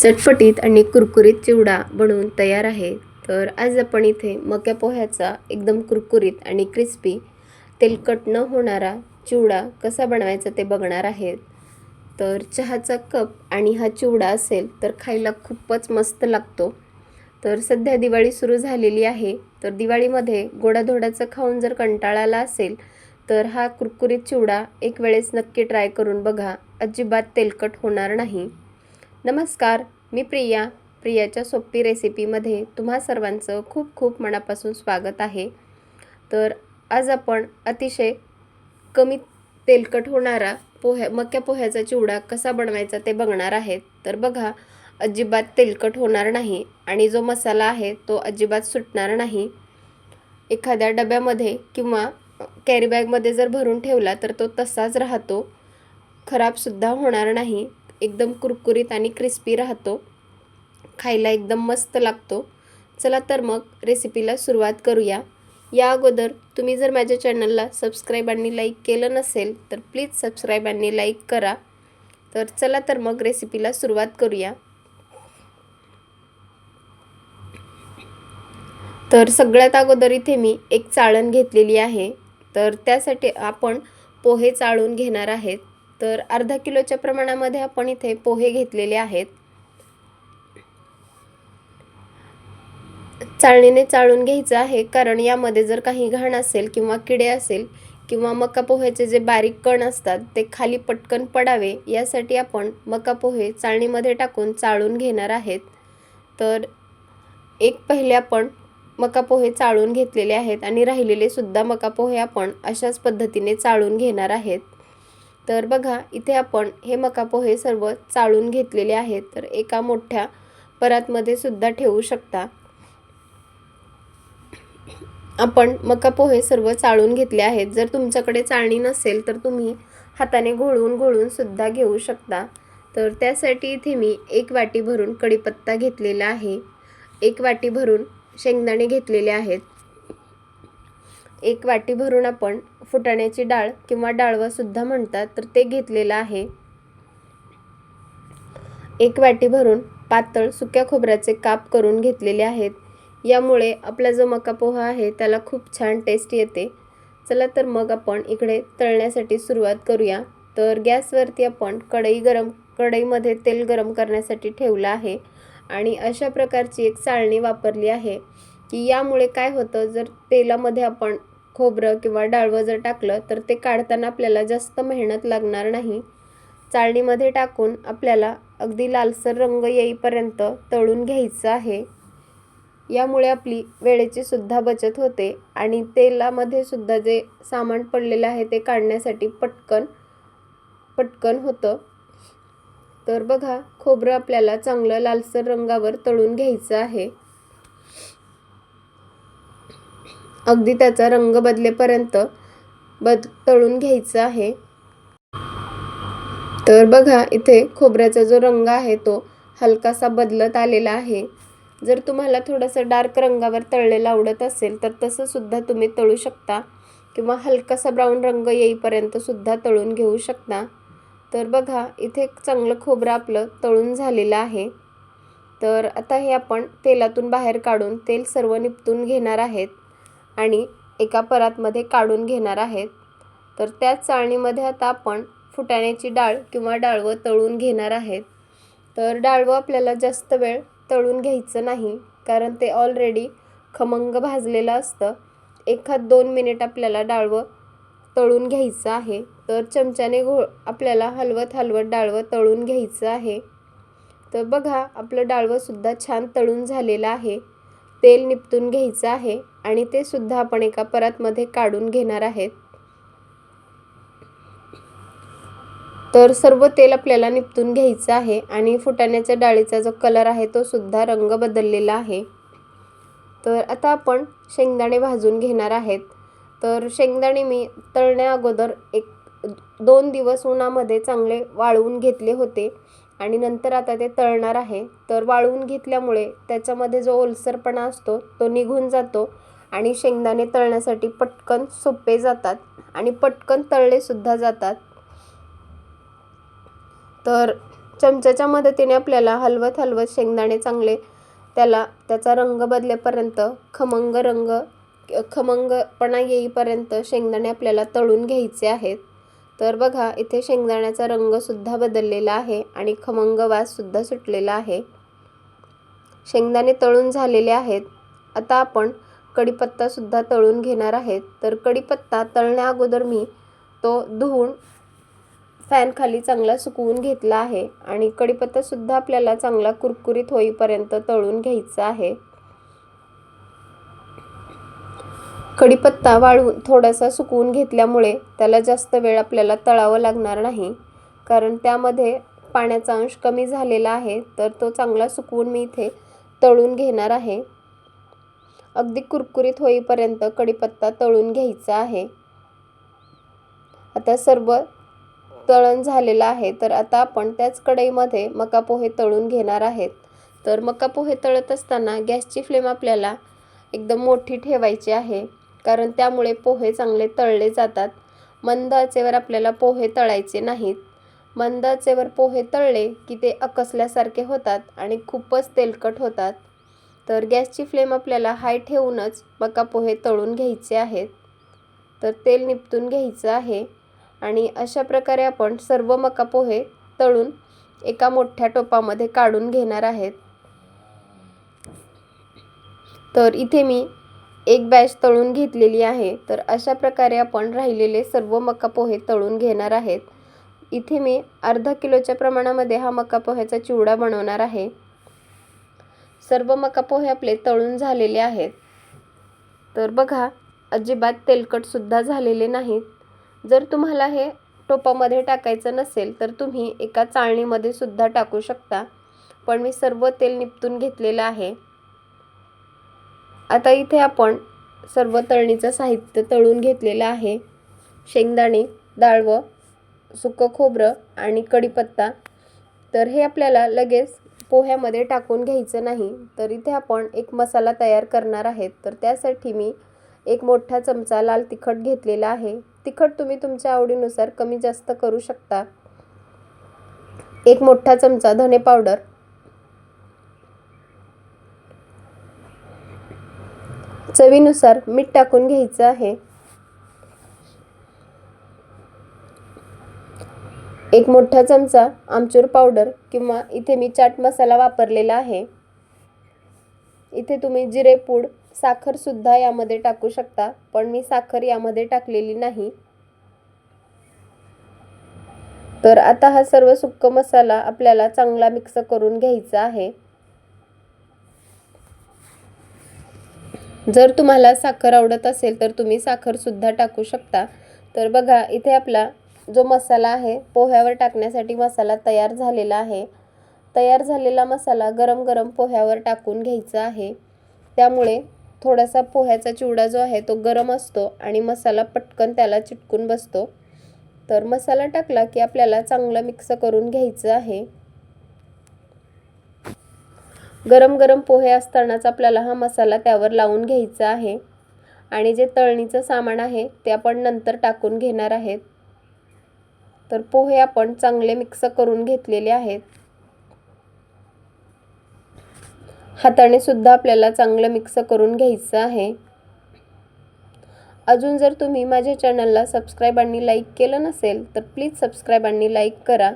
चटपटीत आणि कुरकुरीत चिवडा बनवून तयार आहे. तर आज आपण इथे मक्या पोह्याचा एकदम कुरकुरीत आणि क्रिस्पी तेलकट न होणारा चिवडा कसा बनवायचा ते बघणार आहेत. तर चहाचा कप आणि हा चिवडा असेल तर खायला खूपच मस्त लागतो. तर सध्या दिवाळी सुरू झालेली आहे. तर दिवाळीमध्ये गोडाधोडाचं खाऊन जर कंटाळा आला असेल तर हा कुरकुरीत चिवडा एक वेळेस नक्की ट्राय करून बघा. अजिबात तेलकट होणार नाही. नमस्कार मी प्रिया. प्रियाच्या सोपी रेसिपीमध्ये तुम्हा सर्वांचं खूप खूप मनापासून स्वागत आहे. तर आज आपण अतिशय कमी तेलकट होणारा पोह्या मक्या पोह्याचा चिवडा कसा बनवायचा ते बघणार आहेत. तर बघा अजिबात तेलकट होणार नाही आणि जो मसाला आहे तो अजिबात सुटणार नाही. एखाद्या डब्यामध्ये किंवा कॅरीबॅगमध्ये जर भरून ठेवला तर तो तसाच राहतो. खराबसुद्धा होणार नाही. एकदम कुरकुरीत आणि क्रिस्पी राहतो. खायला एकदम मस्त लागतो. चला तर मग रेसिपीला सुरुवात करूया. या अगोदर तुम्ही जर माझ्या चॅनलला सबस्क्राईब आणि लाईक केलं नसेल तर प्लीज सबस्क्राईब आणि लाईक करा. तर चला तर मग रेसिपीला सुरुवात करूया. तर सगळ्यात अगोदर इथे मी एक चाळण घेतलेली आहे. तर त्यासाठी आपण पोहे चाळून घेणार आहेत. तर अर्धा किलोच्या प्रमाणामध्ये आपण इथे पोहे घेतलेले आहेत. चाळणीने चाळून घ्यायचं आहे कारण यामध्ये जर काही घाण असेल किंवा किडे असेल किंवा मका पोह्याचे जे बारीक कण असतात ते खाली पटकन पडावे यासाठी आपण मका पोहे चाळणीमध्ये टाकून चाळून घेणार आहेत. तर एक पहिले आपण मका पोहे चाळून घेतलेले आहेत आणि राहिलेले सुद्धा मका पोहे आपण अशाच पद्धतीने चाळून घेणार आहेत. तर बघा इथे आपण हे मका पोहे सर्व चाळून घेतलेले आहेत. तर एका मोठ्या परातमध्ये सुद्धा ठेवू शकता. आपण मका पोहे सर्व चाळून घेतले आहेत. जर तुमच्याकडे चाळणी नसेल तर तुम्ही हाताने घोळून घोळून सुद्धा घेऊ शकता. तर त्यासाठी इथे मी एक वाटी भरून कढीपत्ता घेतलेला आहे. एक वाटी भरून शेंगदाणे घेतलेले आहेत. एक वाटी भरून आपण फुटाण्याची डाळ किंवा डाळवा सुद्धा म्हणतात तर ते घेतलेलं आहे. एक वाटी भरून पातळ सुक्या खोबऱ्याचे काप करून घेतलेले आहेत. यामुळे आपला जो मका पोहा आहे त्याला खूप छान टेस्ट येते. चला तर मग आपण इकडे तळण्यासाठी सुरुवात करूया. तर गॅसवरती आपण कढई गरम कढईमध्ये तेल गरम करण्यासाठी ठेवलं आहे. आणि अशा प्रकारची एक चाळणी वापरली आहे की यामुळे काय होतं जर तेलामध्ये आपण खोबरं किंवा डाळवं जर टाकलं तर ते काढताना आपल्याला जास्त मेहनत लागणार नाही. चाळणीमध्ये टाकून आपल्याला अगदी लालसर रंग येईपर्यंत तळून घ्यायचं आहे. यामुळे आपली वेळेची सुद्धा बचत होते आणि तेलामध्ये सुद्धा जे सामान पडलेलं आहे ते काढण्यासाठी पटकन पटकन होतं. तर बघा खोबरं आपल्याला चांगलं लालसर रंगावर तळून घ्यायचं आहे. अगदी त्याचा रंग बदलेपर्यंत बद तळून घ्यायचं आहे. तर बघा इथे खोबऱ्याचा जो रंग आहे तो हलकासा बदलत आलेला आहे. जर तुम्हाला थोडंसं डार्क रंगावर तळलेलं आवडत असेल तर तसं सुद्धा तुम्ही तळू शकता किंवा हलकासा ब्राऊन रंग येईपर्यंत सुद्धा तळून घेऊ शकता. तर बघा इथे चांगलं खोबरं आपलं तळून झालेलं आहे. तर आता हे आपण तेलातून बाहेर काढून तेल सर्व निपटून घेणार आहेत. आणि एका परातमध्ये काढून घेणार आहेत. तर त्याच चाळणीमध्ये आता आपण फुटाण्याची डाळ किंवा डाळवं तळून घेणार आहेत. तर डाळवं आपल्याला जास्त वेळ तळून घ्यायचं नाही कारण ते ऑलरेडी खमंग भाजलेलं असतं. एखाद दोन मिनिट आपल्याला डाळवं तळून घ्यायचं आहे. तर चमच्याने घोळ आपल्याला हलवत हलवत डाळवं तळून घ्यायचं आहे. तर बघा आपलं डाळवंसुद्धा छान तळून झालेलं आहे. तेल निपटून घ्यायचं आहे आणि ते सुद्धा आपण एका परातमध्ये काढून घेणार आहेत. तर सर्व तेल आपल्याला निपटून घ्यायचं आहे आणि फुटाण्याच्या डाळीचा जो कलर आहे तो सुद्धा रंग बदललेला आहे. तर आता आपण शेंगदाणे भाजून घेणार आहेत. तर शेंगदाणे मी तळण्या अगोदर एक दोन दिवस उन्हामध्ये चांगले वाळवून घेतले होते. आणि नंतर आता ते तळणार आहे. तर वाळवून घेतल्यामुळे त्याच्यामध्ये जो ओलसरपणा असतो तो निघून जातो आणि शेंगदाणे तळण्यासाठी पटकन सोपे जातात आणि पटकन तळलेसुद्धा जातात. तर चमच्याच्या मदतीने आपल्याला हलवत हलवत शेंगदाणे चांगले त्याला त्याचा रंग बदलेपर्यंत खमंग रंग खमंगपणा येईपर्यंत शेंगदाणे आपल्याला तळून घ्यायचे आहेत. तर बघा इथे शेंगदाण्याचा रंगसुद्धा बदललेला आहे आणि खमंग वाससुद्धा सुटलेला आहे. शेंगदाणे तळून झालेले आहेत. आता आपण कढीपत्तासुद्धा तळून घेणार आहेत. तर कढीपत्ता तळण्या अगोदर मी तो धुवून फॅनखाली चांगला सुकवून घेतला आहे आणि कढीपत्तासुद्धा आपल्याला चांगला कुरकुरीत होईपर्यंत तळून घ्यायचा आहे. कढीपत्ता वाळून थोडासा सुकवून घेतल्यामुळे त्याला जास्त वेळ आपल्याला तळावं लागणार नाही. कारण त्यामध्ये पाण्याचा अंश कमी झालेला आहे तर तो चांगला सुकवून मी इथे तळून घेणार आहे. अगदी कुरकुरीत होईपर्यंत कढीपत्ता तळून घ्यायचा आहे. आता सर्व तळण झालेलं आहे तर आता आपण त्याच कढईमध्ये मका पोहे तळून घेणार आहेत. तर मका पोहे तळत असताना गॅसची फ्लेम आपल्याला एकदम मोठी ठेवायची आहे. कारण त्यामुळे पोहे चांगले तळले जातात. मंद आचेवर आपल्याला पोहे तळायचे नाहीत. मंद आचेवर पोहे तळले की ते अकसल्यासारखे होतात आणि खूपच तेलकट होतात. तर गॅसची फ्लेम आपल्याला हाय ठेवूनच मका पोहे तळून घ्यायचे आहेत. तर तेल निपटून घ्यायचं आहे आणि अशा प्रकारे आपण सर्व मका पोहे तळून एका मोठ्या टोपामध्ये काढून घेणार आहेत. तर इथे मी एक बॅच तळून घेतलेली आहे. तर अशा प्रकारे आपण राहिलेले सर्व मका पोहे तळून घेणार आहेत. इथे मी अर्धा किलोच्या प्रमाणामध्ये हा मका पोह्याचा चिवडा बनवणार आहे. सर्व मका पोहे आपले तळून झालेले आहेत. तर बघा अजिबात तेलकटसुद्धा झालेले नाहीत. जर तुम्हाला हे टोपामध्ये टाकायचं नसेल तर तुम्ही एका चाळणीमध्ये सुद्धा टाकू शकता. पण मी सर्व तेल निपटून घेतलेलं आहे. आता इथे आपण सर्व तळणीचं साहित्य तळून घेतलेलं आहे. शेंगदाणे डाळवं सुकं खोबरं आणि कढीपत्ता. तर हे आपल्याला लगेच पोह्यामध्ये टाकून घ्यायचं नाही. तर इथे आपण एक मसाला तयार करणार आहेत. तर त्यासाठी मी एक मोठा चमचा लाल तिखट घेतलेला आहे. तिखट तुम्ही तुमच्या आवडीनुसार कमी जास्त करू शकता. एक मोठा चमचा धने पावडर. चवीनुसार मीठ टाकून घ्यायचं आहे. एक मोठा चमचा आमचूर पावडर किंवा इथे मी चाट मसाला वापरलेला आहे. इथे तुम्ही जिरेपूड साखरसुद्धा यामध्ये टाकू शकता पण मी साखर यामध्ये टाकलेली नाही. तर आता हा सर्व सुक्क मसाला आपल्याला चांगला मिक्स करून घ्यायचा आहे. जर तुम्हाला साखर आवडत असेल तर तुम्ही साखरसुद्धा टाकू शकता. तर बघा इथे आपला जो मसाला आहे पोह्यावर टाकण्यासाठी मसाला तयार झालेला आहे. तयार झालेला मसाला गरम गरम पोह्यावर टाकून घ्यायचा आहे. त्यामुळे थोडासा पोह्याचा चिवडा जो आहे तो गरम असतो आणि मसाला पटकन त्याला चिटकून बसतो. तर मसाला टाकला की आपल्याला चांगलं मिक्स करून घ्यायचं आहे. गरम गरम पोहे असतानाच आपल्याला हा मसाला त्यावर लावून घ्यायचा आहे. आणि जे तळणीचं सामान आहे ते आपण नंतर टाकून घेणार आहेत. तर पोहे आपण चांगले मिक्स करून घेतलेले आहेत. हाताने सुद्धा आपल्याला चांगलं मिक्स करून घ्यायचं आहे. अजून जर तुम्ही माझ्या चॅनलला सबस्क्राईब आणि लाईक केलं नसेल तर प्लीज सबस्क्राईब आणि लाईक करा.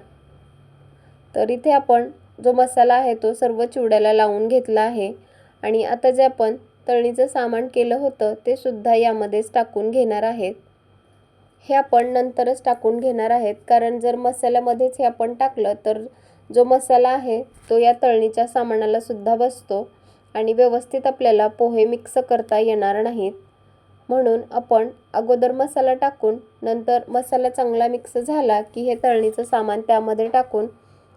तर इथे आपण जो मसाला आहे तो सर्व चिवड्याला लावून घेतला आहे. आणि आता जे आपण तळणीचं सामान केलं होतं ते सुद्धा यामध्येच टाकून घेणार आहेत. हे आपण नंतरच टाकून घेणार आहेत. कारण जर मसाल्यामध्येच हे आपण टाकलं तर जो मसाला आहे तो या तळणीच्या सामानाला सुद्धा बसतो. आणि व्यवस्थित आपल्याला पोहे मिक्स करता येणार नाहीत. म्हणून आपण अगोदर मसाला टाकून नंतर मसाला चांगला मिक्स झाला की हे तळणीचं सामान त्यामध्ये टाकून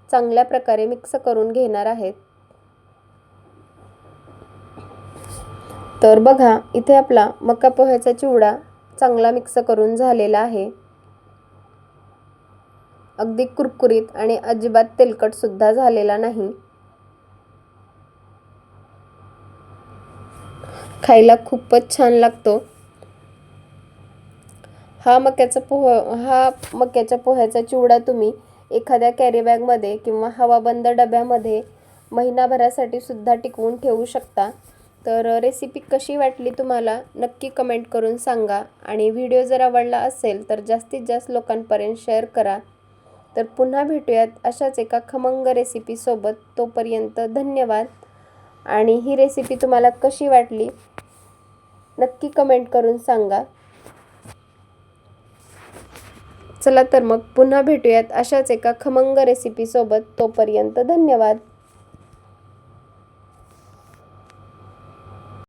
चांगल्या प्रकारे मिक्स करून घेणार आहेत. तर बघा इथे आपला मका पोह्याचा चिवडा चांगला मिक्स करून झालेला आहे. अगदी कुरकुरीत आणि अजिबात तेलकटसुद्धा झालेला नाही. खायला खूपच छान लागतो. हा मक्याचा पोह हा मक्याच्या पोह्याचा चिवडा तुम्ही एखाद्या कॅरीबॅगमध्ये किंवा हवाबंद डब्यामध्ये महिनाभरासाठी सुद्धा टिकवून ठेवू शकता. तर रेसिपी कशी वाटली तुम्हाला? नक्की कमेंट करून सांगा. आणि व्हिडिओ जर आवडला असेल तर जास्तीत जास्त लोकांपर्यंत शेअर करा. तर पुन्हा भेटूयात अशाच एका खमंग रेसिपीसोबत तोपर्यंत धन्यवाद. आणि ही रेसिपी तुम्हाला कशी वाटली? नक्की कमेंट करून सांगा. चला तर मग पुन्हा भेटूयात अशाच एका खमंग रेसिपीसोबत तोपर्यंत धन्यवाद.